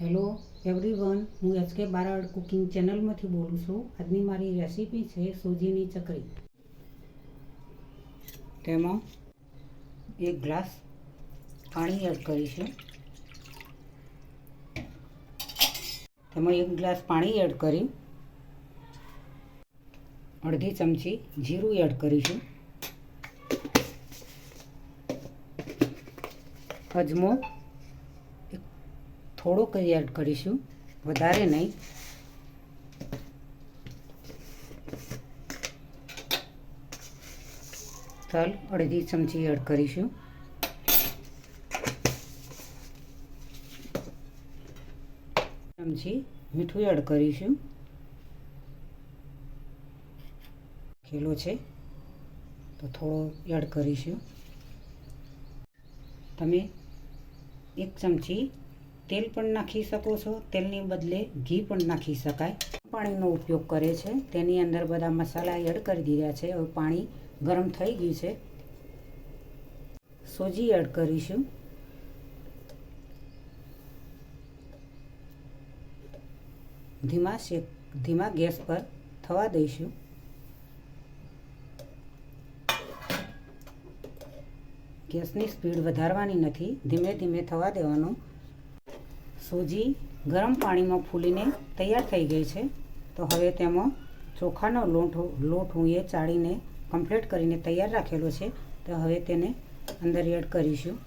Hello everyone હું H K બારાડ cooking ચેનલમાંથી બોલું છું. આજની મારી રેસીપી છે સૂજીની ચકરી. તેમાં એક ગ્લાસ પાણી એડ કરીશું. તેમાં એક ગ્લાસ પાણી એડ કરી. અડધી ચમચી જીરું એડ કરીશું. અજમો થોડોક જ એડ કરીશું. વધારે નહીં. તલ અડધી ચમચી એડ કરીશું. ચમચી મીઠું એડ કરીશું. ખીલો છે. તો થોડો એડ કરીશું. તમે એક ચમચી તેલ પણ નાખી શકો છો. તેલની બદલે ઘી પણ નાખી શકાય. પાણીનો ઉપયોગ કરે છે. તેની અંદર બધા મસાલા એડ કરી દીધા છે. હવે પાણી ગરમ થઈ ગયું છે. સોજી એડ કરીશું. ધીમા શેક, ધીમા ગેસ પર થવા દઈશું. ગેસની સ્પીડ વધારવાની નથી. ધીમે ધીમે થવા દેવાનું. સોજી ગરમ પાણીમાં ફૂલીને તૈયાર થઈ ગઈ છે. તો હવે તેમાં ચોખાનો લોટ લોટ હું એ ચાળીને કમ્પ્લીટ કરીને તૈયાર રાખેલો છે. તો હવે તેને અંદર એડ કરીશું.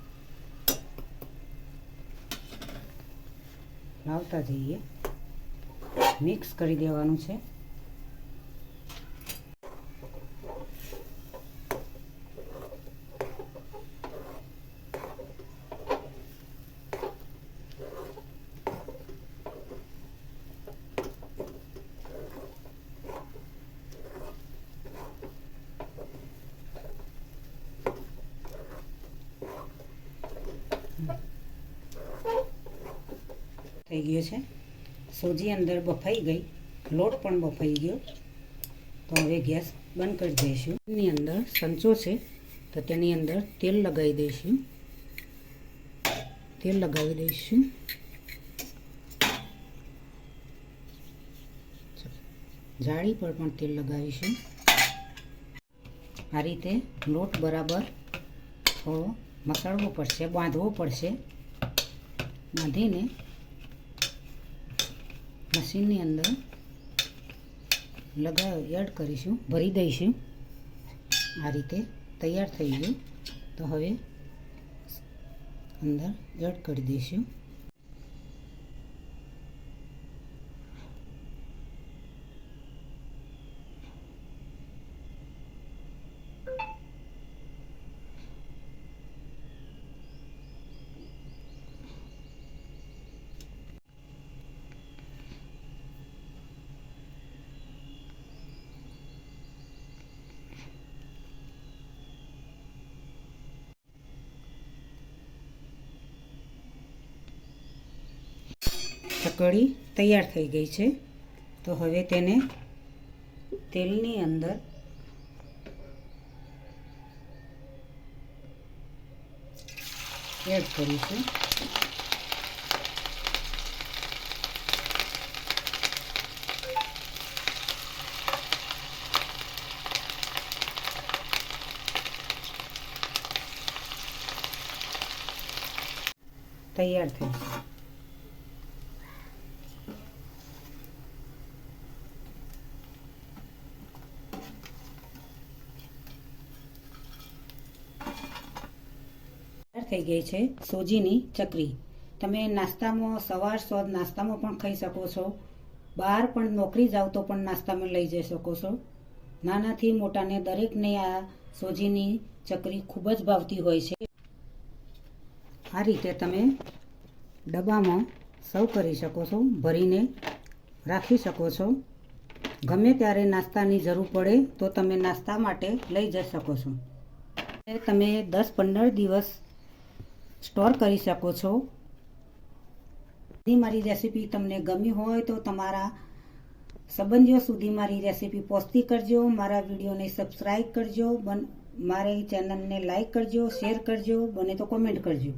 લાવતા જઈએ. મિક્સ કરી દેવાનું છે. થઈ ગયો છે. સોજી અંદર બફાઈ ગઈ. લોટ પણ બફાઈ ગયો. તો હવે ગેસ બંધ કરી દઈશું. એની અંદર સંચો છે, તો તેની અંદર તેલ લગાવી દઈશું. તેલ લગાવી દઈશું. જાળી પર પણ તેલ લગાવીશું. આ રીતે લોટ બરાબર થોડો મસળવો પડશે, બાંધવો પડશે. બાંધીને મશીનની અંદર લગાવ એડ કરીશું, ભરી દઈશું. આ રીતે તૈયાર થઈ ગયું. તો હવે અંદર એડ કરી દઈશું. ચકળી તૈયાર થઈ ગઈ છે. તો હવે તેને તેલની અંદર એડ કરીશું. તૈયાર થઈ થઈ ગઈ છે. સોજીની ચકરી. તમે નાસ્તામાં સવાર સોદ નાસ્તામાં પણ ખાઈ શકો છો. બહાર પણ નોકરી જાઓ તો પણ નાસ્તામાં લઈ જઈ શકો છો. નાનાથી મોટાને દરેકને આ સોજીની ચકરી ખૂબ જ ભાવતી હોય છે. આ રીતે તમે ડબ્બામાં સર્વ કરી શકો છો, ભરીને રાખી શકો છો. ગમે ત્યારે નાસ્તાની જરૂર પડે તો તમે નાસ્તા માટે લઈ જઈ શકો છો. તમે દસ પંદર દિવસ સ્ટોર કરી શકો છો. મારી રેસીપી તમને ગમી હોય તો તમારા સંબંધીઓ સુધી મારી રેસીપી પહોંચતી કરજો. મારા વિડીયોને સબસ્ક્રાઈબ કરજો. બન મારી ચેનલને લાઈક કરજો શેર કરજો. બને તો કોમેન્ટ કરજો.